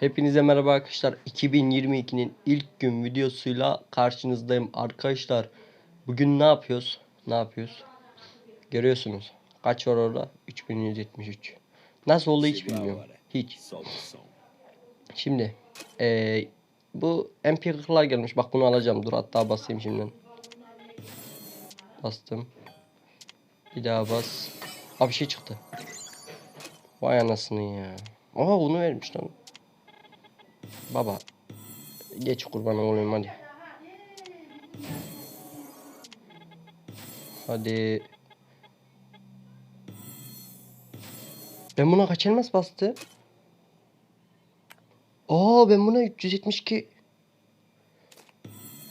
Hepinize merhaba arkadaşlar. 2022'nin ilk gün videosuyla karşınızdayım arkadaşlar. Bugün ne yapıyoruz? Ne yapıyoruz? Görüyorsunuz. Kaç var orada? 3173. Nasıl oldu hiç bilmiyorum. Hiç. Şimdi eee, bu MP40'lar gelmiş. Bak bunu alacağım. Dur hatta basayım şimdiden. Bastım. Bir daha bas. Abi bir şey çıktı. Vay anasını ya. Aa bunu vermiş lan. Baba. Geç kurban olayım hadi. Hadi. Ben buna kaç elmas bastı? Aa ben buna 372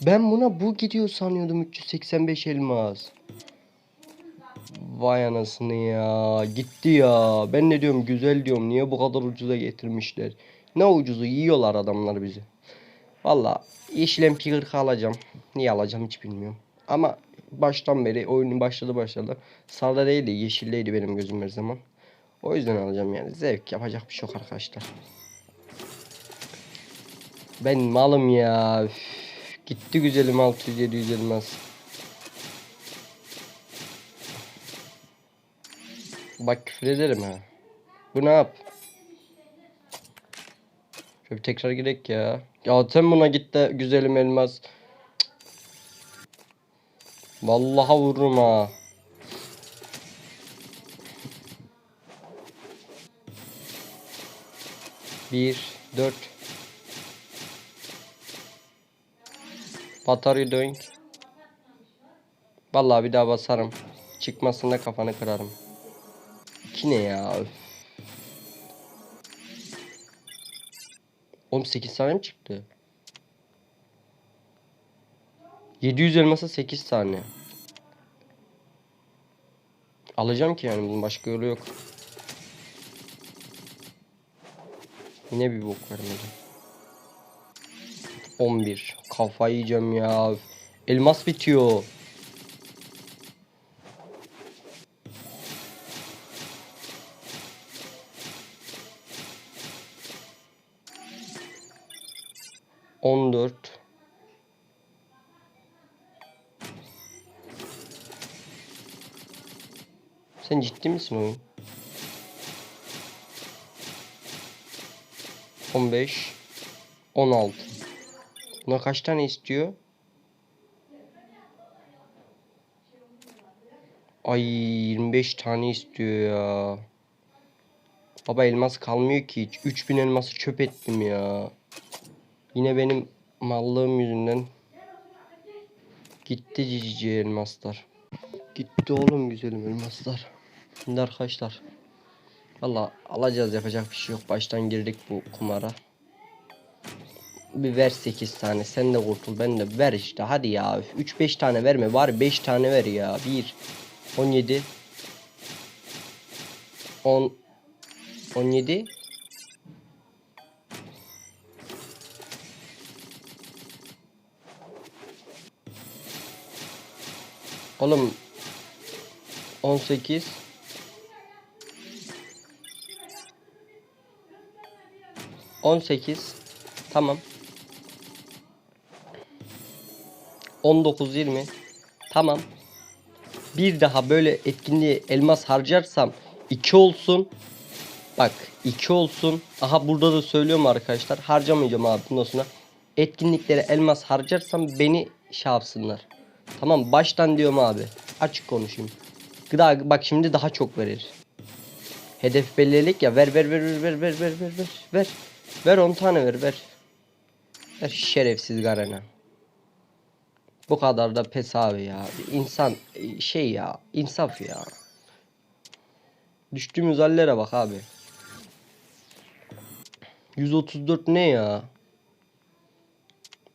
Ben buna bu gidiyor sanıyordum 385 elmas. Vay anasını ya. Gitti ya. Ben ne diyorum güzel diyorum. Niye bu kadar ucuza getirmişler? Ne ucuzu yiyorlar adamlar bizi. Valla yeşil MP40 alacağım. Niye alacağım hiç bilmiyorum. Ama baştan beri oyunun başladı başladı. Sarıda değildi yeşildeydi benim gözüm her zaman. O yüzden alacağım yani. Zevk yapacak bir şey yok arkadaşlar. Ben malım ya. Üf. Gitti güzelim 600-700 elmas. Bak küfür ederim ha. Bu ne yap? Şöyle bir tekrar girek ya. Ya sen buna git de güzelim elmas. Cık. Vallahi vururum ha. Bir, dört. What are doing? Vallahi bir daha basarım. Çıkmasında kafanı kırarım. İki ne ya? Öf. Oğlum 8 tane mi çıktı? 700 elmasa 8 tane. Alacağım ki yani bunun başka yolu yok. Yine bir bok vermedi. 11. Kafayı yiyeceğim ya. Elmas bitiyor. On dört. Sen ciddi misin oyun? On beş. On altı. Buna kaç tane istiyor? Ay 25 tane istiyor ya. Baba elmas kalmıyor ki hiç. 3000 elması çöp ettim ya. Yine benim mallığım yüzünden gitti cici elmaslar. Gitti oğlum güzelim elmaslar. Şimdi arkadaşlar. Valla alacağız yapacak bir şey yok. Baştan girdik bu kumara. Bir ver 8 tane. Sen de kurtul. Ben de ver işte. Hadi ya. 3-5 tane verme. Var 5 tane ver ya. 1 17 10 17 Oğlum 18 18 Tamam. 19 20 Tamam. Bir daha böyle etkinliğe elmas harcarsam 2 olsun. Bak 2 olsun. Aha burada da söylüyorum arkadaşlar. Harcamayacağım abi bundan sonra. Etkinliklere elmas harcarsam beni şey yapsınlar Tamam baştan diyorum abi. Açık konuşayım. Gıda bak şimdi daha çok verir. Hedef belirledik ya ver ver ver ver ver ver ver ver ver ver. Ver 10 tane ver ver. Ver şerefsiz garena. Bu kadar da pes abi ya. İnsan şey ya insaf ya. Düştüğümüz hallere bak abi. 134 ne ya?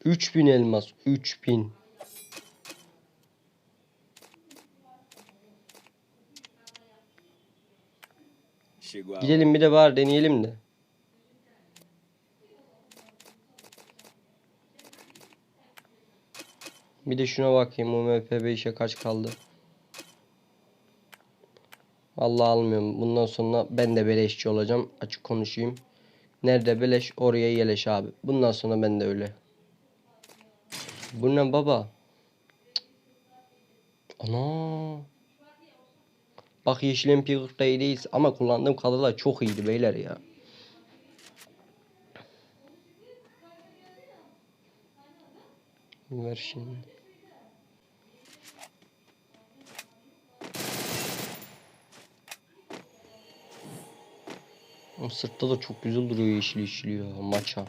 3000 elmas 3000. Chegou a Gidelim bir de var deneyelim de. Bir de şuna bakayım UMP 5'e kaç kaldı. Vallahi almıyorum. Bundan sonra ben de beleşçi olacağım. Açık konuşayım. Nerede beleş oraya yeleş abi. Bundan sonra ben de öyle. Bu ne baba? Ana. Bak yeşil MP40'da iyi değiliz ama kullandığım kadrolar çok iyiydi beyler ya. Ver şimdi. Sırtta da çok güzel duruyor yeşil yeşil ya maça.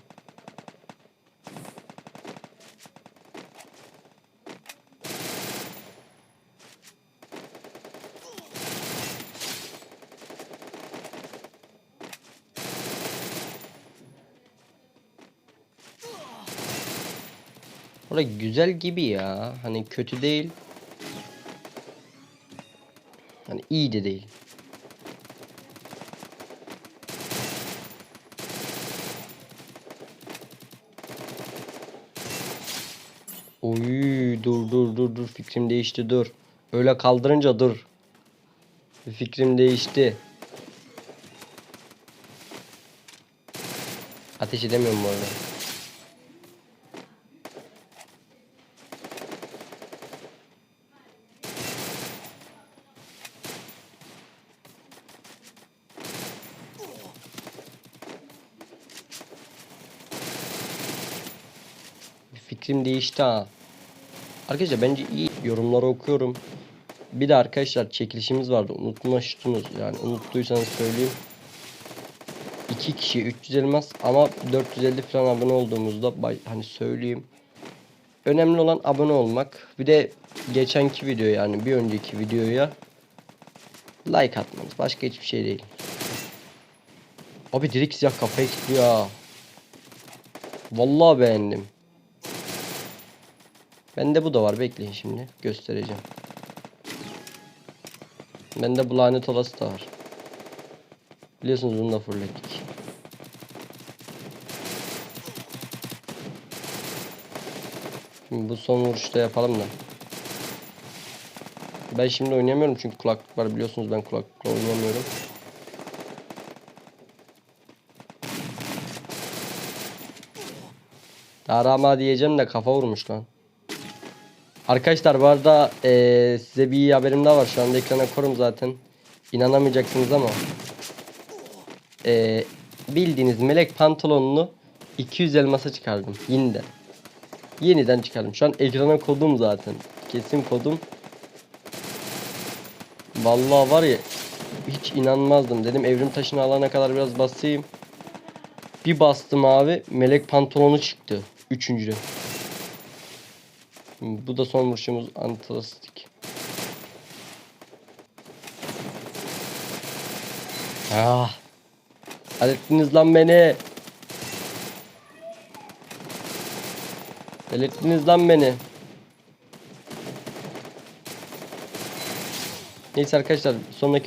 Orada güzel gibi ya. Hani kötü değil. Hani iyi de değil. Oy dur dur dur dur fikrim değişti dur. Öyle kaldırınca dur. Fikrim değişti. Ateş edemiyorum bu arada. Fikrim değişti ha. Arkadaşlar bence iyi yorumları okuyorum. Bir de arkadaşlar çekilişimiz vardı. Unutmuştunuz yani unuttuysanız söyleyeyim. 2 kişi 300 elmas ama 450 falan abone olduğumuzda bay- hani söyleyeyim. Önemli olan abone olmak. Bir de geçenki video yani bir önceki videoya like atmanız. Başka hiçbir şey değil. Abi direkt siyah kafaya kilitliyor. Vallahi beğendim. Bende bu da var. Bekleyin şimdi. Göstereceğim. Bende bu lanet olası da var. Biliyorsunuz bunu da fırlattık. Şimdi bu son vuruşta yapalım da. Ben şimdi oynayamıyorum çünkü kulaklık var biliyorsunuz ben kulaklıkla oynayamıyorum. Darama diyeceğim de kafa vurmuş lan. Arkadaşlar bu arada eee, size bir iyi haberim daha var. Şu anda ekrana korum zaten. İnanamayacaksınız ama. Eee, bildiğiniz melek pantolonunu 200 elmasa çıkardım. Yeniden. Yeniden çıkardım. Şu an ekrana kodum zaten. Kesin kodum. Vallahi var ya hiç inanmazdım. Dedim evrim taşını alana kadar biraz basayım. Bir bastım abi melek pantolonu çıktı. Üçüncü. Bu da son vuruşumuz antilastik. Ah. Hallettiniz lan beni. Hallettiniz lan beni. Neyse arkadaşlar sonraki